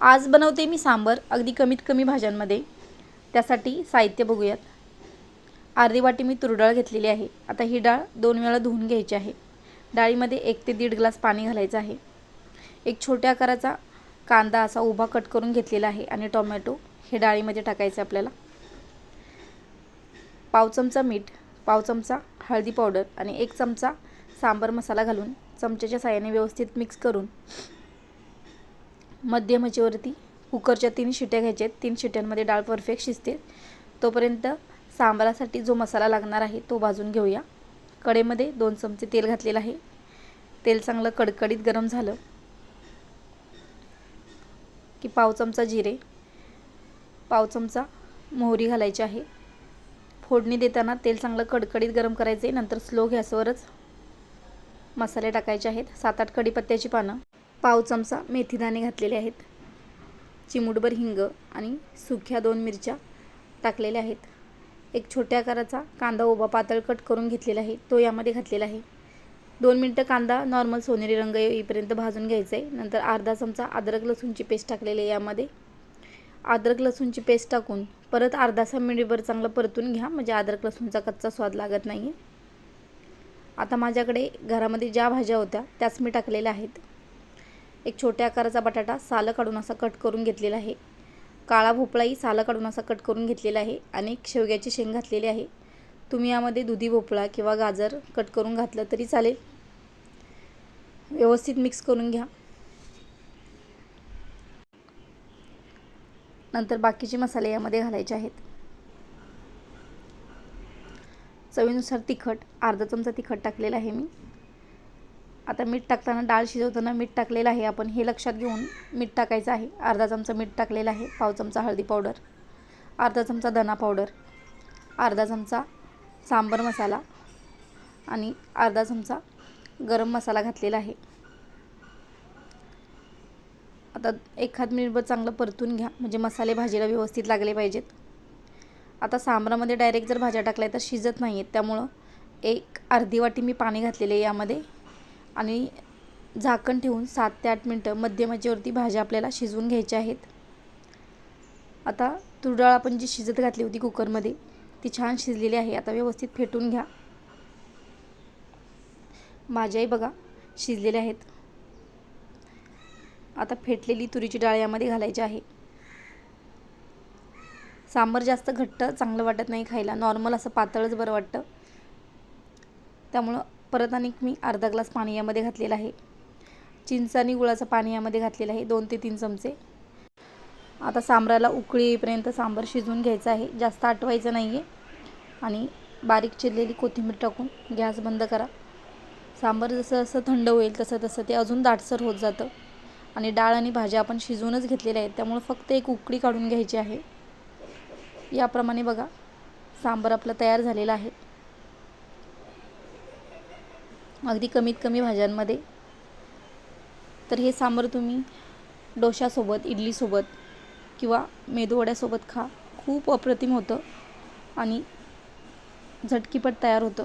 आज बनवते मी सांबर अगदी कमीत कमी भाज्यांमध्ये. त्यासाठी साहित्य बघूयात. अर्धी वाटी मी तुरडाळ घेतलेली आहे. आता ही डाळ दोन वेळा धुवून घ्यायची आहे. डाळीमध्ये एक ते दीड ग्लास पाणी घालायचं आहे. एक छोट्या आकाराचा कांदा असा उभा कट करून घेतलेला आहे आणि टोमॅटो हे डाळीमध्ये टाकायचं आपल्याला. पाव चमचा मीठ पाव चमचा हळदी पावडर आणि एक चमचा सांबर मसाला घालून चमच्याच्या साहाय्याने व्यवस्थित मिक्स करून मध्यम ह्याच्यावरती कुकरच्या तीन शिट्या घ्यायच्या आहेत तीन शिट्यांमध्ये डाळ परफेक्ट शिजते. तोपर्यंत सांबारासाठी जो मसाला लागणार आहे तो भाजून घेऊया. कडेमध्ये दोन चमचे तेल घातलेलं आहे. तेल चांगलं कडकडीत गरम झालं की पाव चमचा जिरे पाव चमचा मोहरी घालायची आहे. फोडणी देताना तेल चांगलं कडकडीत गरम करायचे नंतर स्लो गॅसवरच मसाले टाकायचे आहेत. सात आठ कडीपत्त्याची पानं. पाव चमचा मेथीदाणे घातलेले आहेत. चिमूटभर हिंग आणि सुक्या दोन मिरच्या टाकलेल्या आहेत. एक छोट्या आकाराचा कांदा उभा पातळ कट करून घेतलेला आहे. तो यामध्ये घातलेला आहे. दोन मिनटं कांदा नॉर्मल सोनेरी रंग येईपर्यंत भाजून घ्यायचा आहे नंतर अर्धा चमचा अद्रक लसूणची पेस्ट टाकलेली आहे यामध्ये. अद्रक लसूणची पेस्ट टाकून परत अर्धासा मिनिटभर चांगलं परतून घ्या. म्हणजे अद्रक लसूणचा कच्चा स्वाद लागत नाही आता माझ्याकडे घरामध्ये ज्या भाज्या होत्या त्याच मी टाकलेल्या आहेत. एक छोट्या आकाराचा बटाटा सालं काढून असा कट करून घेतलेला आहे. काळा भोपळाही सालं काढून असा कट करून घेतलेला आहे आणि शेवग्याची शेंग घातलेली आहे. तुम्ही यामध्ये दुधी भोपळा किंवा गाजर कट करून घातलं तरी चालेल. व्यवस्थित मिक्स करून घ्या. नंतर बाकीचे मसाले यामध्ये घालायचे आहेत. चवीनुसार तिखट अर्धा चमचा तिखट टाकलेला आहे मी. आता मीठ टाकताना डाळ शिजवताना मीठ टाकलेलं आहे. आपण हे लक्षात घेऊन मीठ टाकायचं आहे. अर्धा चमचा मीठ टाकलेलं आहे. पाव चमचा हळदी पावडर. अर्धा चमचा धना पावडर. अर्धा चमचा सांबर मसाला. आणि अर्धा चमचा गरम मसाला घातलेला आहे. आता एखाद मिनिटभर चांगलं परतून घ्या. म्हणजे मसाले भाजीला व्यवस्थित लागले पाहिजेत. आता सांबरामध्ये डायरेक्ट जर भाज्या टाकल्या तर शिजत नाही आहेत त्यामुळं एक अर्धी वाटी मी पाणी घातलेले आहे यामध्ये. आणि झाकण ठेवून सात ते आठ मिनटं मध्यमचेवरती भाज्या आपल्याला शिजवून घ्यायच्या आहेत. आता तुरडाळ आपण जी शिजत घातली होती कुकरमध्ये ती छान शिजलेली आहे. आता व्यवस्थित फेटून घ्या. भाज्याही बघा शिजलेल्या आहेत. आता फेटलेली तुरीची डाळ यामध्ये घालायची आहे. सांबर जास्त घट्ट चांगलं वाटत नाही खायला. नॉर्मल असं पातळच बरं वाटतं. त्यामुळं परत आणि मी अर्धा ग्लास पाणी यामध्ये घातलेलं आहे. चिंच आणि गुळाचं पाणी यामध्ये घातलेलं आहे दोन ते तीन चमचे. आता सांबराला उकळी येईपर्यंत सांबार शिजवून घ्यायचं आहे जास्त आटवायचं नाही आहे आणि बारीक चिरलेली कोथिंबीर टाकून गॅस बंद करा. सांबार जसं जसं थंड होईल तसं तसं ते अजून दाटसर होत जातं. आणि डाळ आणि भाज्या आपण शिजवूनच घेतलेल्या आहेत त्यामुळे फक्त एक उकळी काढून घ्यायची आहे. याप्रमाणे बघा सांबार आपलं तयार झालेलं आहे. अगदी कमीत कमी भाज्यांमध्ये. तर हे सांबार तुम्ही डोशासोबत इडलीसोबत किंवा मेदूवड्यासोबत खा. खूप अप्रतिम होतं आणि झटकीपट तयार होतं.